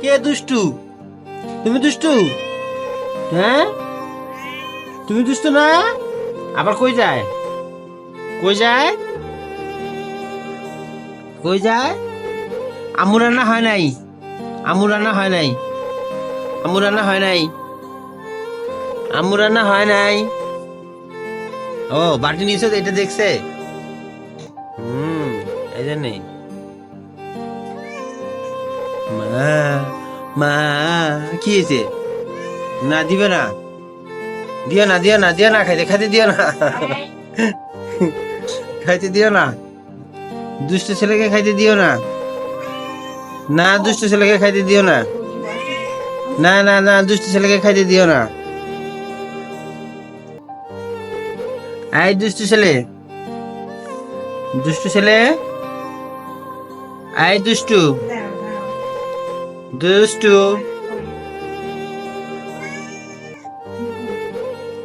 কে দুষ্টু? তুমি দুষ্টু? হ্যাঁ? তুমি দুষ্টু না? আবার কই যায়? কই যায়? কই যায়? আমু রান্না হয় নাই। আমু রান্না হয় নাই। আমু রান্না হয় নাই। আমু রান্না হয় নাই। ও বাটি নিয়েছো এটা দেখছে। হুম, এই জন্যই। মা মা, কি হয়েছে? না দিবে না? দিও না দিও না দিও না, খাইতে খাইতে দিও না। খাইতে দিও না। দুষ্ট ছেলেকে খাইতে দিও না। না, দুষ্ট ছেলেকে খাইতে দিও না। না না না, দুষ্ট ছেলেকে খাইতে দিও না। আই দুষ্ট ছেলে। দুষ্টু ছেলে। আই দুষ্টু। দুষ্টু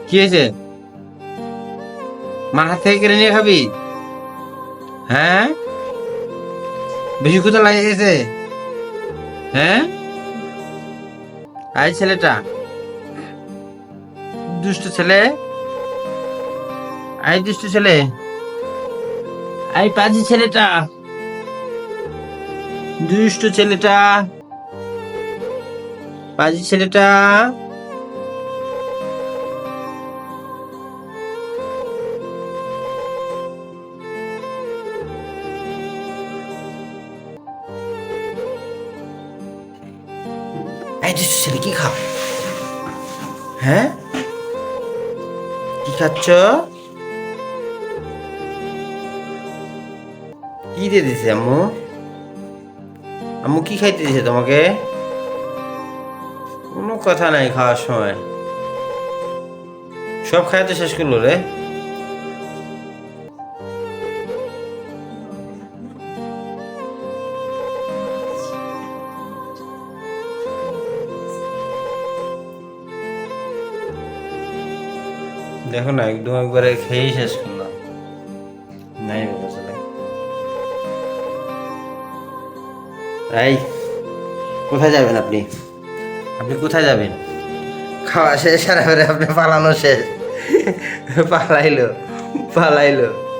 কি হয়েছে? মার থেকে কেড়ে নিয়ে খাবি? হ্যাঁ? বেশি ক্ষুদা লাগে গেছে? হ্যাঁ? আই ছেলেটা। দুষ্ট ছেলে। আই দুষ্ট ছেলে। আই পাজি ছেলেটা। দুষ্ট ছেলেটা। পাজি ছেলেটা। ছেলে কি খাও? হ্যাঁ? কি খাচ্ছ? কি দিয়ে দিছে আম্মু? আম্মু কি খাইতে দিছে তোমাকে? কোনো কথা নাই খাওয়ার সময়। সব খাইতে শেষ করল রে। দেখো না, একদম একবারে খেয়েই শেষ করলাম। নাই কোথায় যাবেন আপনি? আপনি কোথায় যাবেন? খাওয়া শেষ আর আপনি পালানো শেষ। পালাইলো পালাইলো।